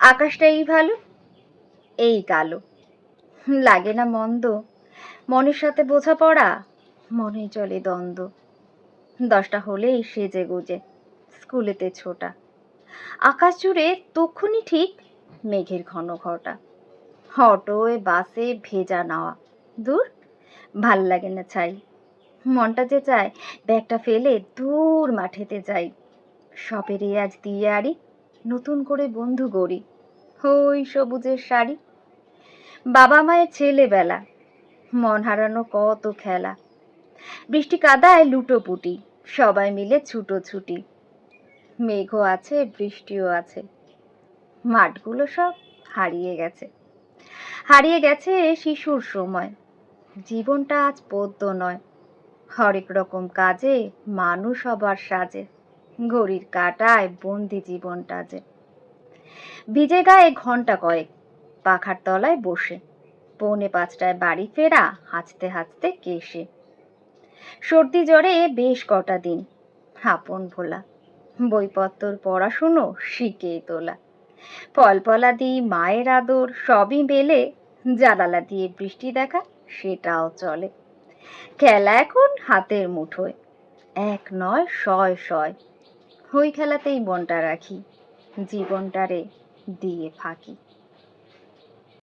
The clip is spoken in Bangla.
আকাশটাই ভালো, এই কালো। লাগে না মন্দ, মনের সাথে বোঝাপড়া, মনে চলে দ্বন্দ্ব। দশটা হলেই সেজে গুজে, স্কুলেতে ছোটা। আকাশ জুড়ে তক্ষুনি ঠিক মেঘের ঘন ঘটা। অটোয়, বাসে ভেজা নেওয়া। দূর, ভালো লাগে না ছাই। মনটা যে চায়, ব্যাগটা ফেলে দূর মাঠেতে যাই। সবের আজ দিয়ে আরি নতুন করে বন্ধু গড়ি। ওই সবুজের শাড়ি। বাবা মায়ের ছেলেবেলা। মন হারানো কত খেলা। বৃষ্টি কাদায় লুটোপুটি সবাই মিলে ছুটোছুটি মেঘও আছে, বৃষ্টিও আছে। মাঠগুলো সব হারিয়ে গেছে। হারিয়ে গেছে শিশুর সময়। জীবনটা আজ পদ্য নয়। হরেক রকম কাজে মানুষ হবার সাজে। ঘড়ির কাটায় বন্দি জীবনটা যে। ভিজে গায়ে ঘণ্টা কয়েক, পাখার তলায় বসে। পৌনে পাঁচটায় বাড়ি ফেরা, হাঁচতে হাঁচতে কেশে। সর্দি জ্বরে বেশ কটা দিন, আপন ভোলা। বইপত্তর পড়াশুনো শিখে তোলা। ফলফলা দিই মায়ের আদর, সবই মেলে, জানালা দিয়ে বৃষ্টি দেখা, সেটাও চলে। খেলা এখন হাতের মুঠোয়, এক নয়, শয় শয়। ওই খেলাতেই মনটা রাখি জীবনটারে দিয়ে ফাঁকি।